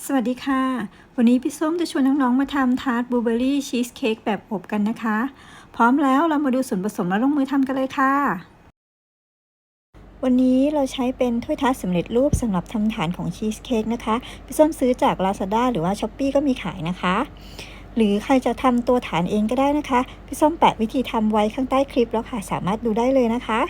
สวัสดีค่ะ วันนี้พี่ส้มจะชวนน้องๆ มาทำทาร์ตบลูเบอรี่ชีสเค้กแบบอบกันนะคะ พร้อมแล้วเรามาดูส่วนผสมแล้วลงมือทำกันเลยค่ะ วันนี้เราใช้เป็นถ้วยทาร์ตสำเร็จรูปสำหรับทำฐานของชีสเค้กนะคะ พี่ส้มซื้อจาก Lazada หรือว่า s h อ p e e ก็มีขายนะคะ หรือใครจะทำตัวฐานเองก็ได้นะคะ พี่ส้มแปะวิธีทำไว้ข้างใต้คลิปแล้วค่ะ สามารถดูได้เลยนะคะ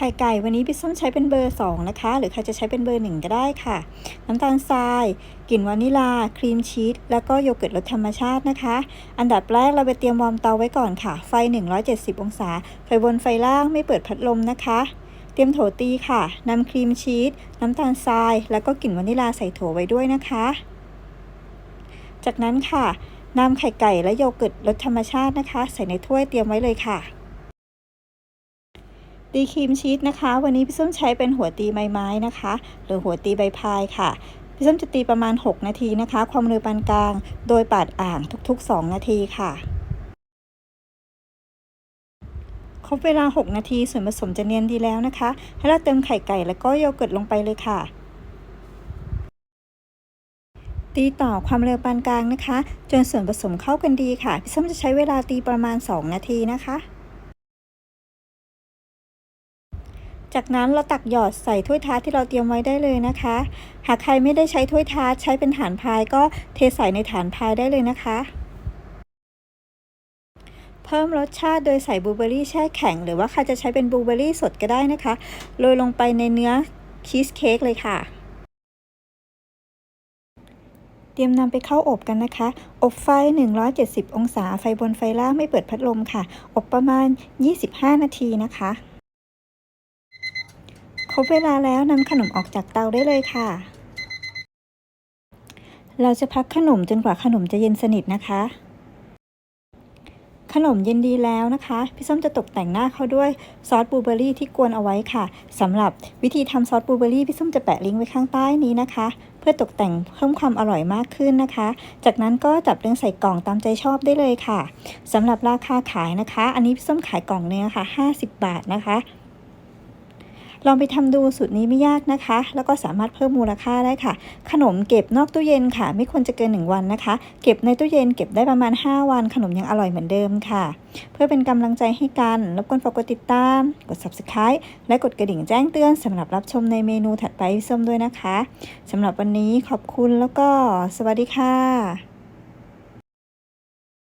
ไข่ไก่วันนี้พี่ส้มใช้เป็นเบอร์ 2 นะคะ หรือใครจะใช้เป็นเบอร์ 1 ก็ได้ค่ะ น้ำตาลทรายกลิ่นวานิลา ครีมชีสแล้วก็โยเกิร์ตรสธรรมชาตินะคะ อันดับแรกเราไปเตรียมวอร์มเตาไว้ก่อนค่ะ ไฟ 170 องศา ไฟบนไฟล่างไม่เปิดพัดลมนะคะเตรียมโถตีค่ะ นำครีมชีส น้ำตาลทราย แล้วก็กลิ่นวานิลาใส่โถไว้ด้วยนะคะ จากนั้นค่ะนำไข่ไก่และโยเกิร์ตรสธรรมชาตินะคะ ใส่ในถ้วยเตรียมไว้เลยค่ะ ตีครีมชีสนะคะ วันนี้พี่ส้มใช้เป็นหัวตีใบไม้นะคะ หรือหัวตีใบพายค่ะพี่ส้มจะตีประมาณ 6 นาทีนะคะ ความเร็วปานกลาง โดยปาดอ่างทุก ๆ 2 นาทีค่ะครบเวลา 6 นาทีส่วนผสมจะเนียนดีแล้วนะคะ ให้เราเติมไข่ไก่แล้วก็โยเกิร์ตลงไปเลยค่ะ ตีต่อความเร็วปานกลางนะคะ จนส่วนผสมเข้ากันดีค่ะ พี่ส้มจะใช้เวลาตีประมาณ 2 นาทีนะคะ จากนั้นเราตักหยอดใส่ถ้วยทาที่เราเตรียมไว้ได้เลยนะคะ หากใครไม่ได้ใช้ถ้วยทาใช้เป็นฐานพายก็เทใส่ในฐานพายได้เลยนะคะ เพิ่มรสชาติโดยใส่บลูเบอร์รี่แช่แข็ง หรือว่าใครจะใช้เป็นบลูเบอร์รี่สดก็ได้นะคะ โรยลงไปในเนื้อชีสเค้กเลยค่ะเตรียมนำไปเข้าอบกันนะคะ อบไฟ 170 องศา ไฟบนไฟล่างไม่เปิดพัดลมค่ะ อบประมาณ 25 นาทีนะคะ ครบเวลาแล้วนำขนมออกจากเตาได้เลยค่ะ เราจะพักขนมจนกว่าขนมจะเย็นสนิทนะคะ ขนมเย็นดีแล้วนะคะ พี่ส้มจะตกแต่งหน้าเขาด้วยซอสบลูเบอรี่ที่กวนเอาไว้ค่ะสำหรับวิธีทำซอสบลูเบอร์รี่พี่ส้มจะแปะลิงก์ไว้ข้างใต้นี้นะคะ เพื่อตกแต่งเพิ่มความอร่อยมากขึ้นนะคะ จากนั้นก็จับเรียงใส่กล่องตามใจชอบได้เลยค่ะสำหรับราคาขายนะคะ อันนี้พี่ส้มขายกล่องเนื้อค่ะ 50 บาทนะคะ ลองไปทำดูสูตรนี้ไม่ยากนะคะ แล้วก็สามารถเพิ่มมูลค่าได้ค่ะ ขนมเก็บนอกตู้เย็นค่ะ ไม่ควรจะเกิน 1 วันนะคะ เก็บในตู้เย็นเก็บได้ประมาณ 5 วัน ขนมยังอร่อยเหมือนเดิมค่ะ เพื่อเป็นกำลังใจให้กันรบกวนฝากกดติดตาม กด subscribe และกดกระดิ่งแจ้งเตือนสำหรับรับชมในเมนูถัดไปส้มด้วยนะคะสำหรับวันนี้ขอบคุณแล้วก็สวัสดีค่ะ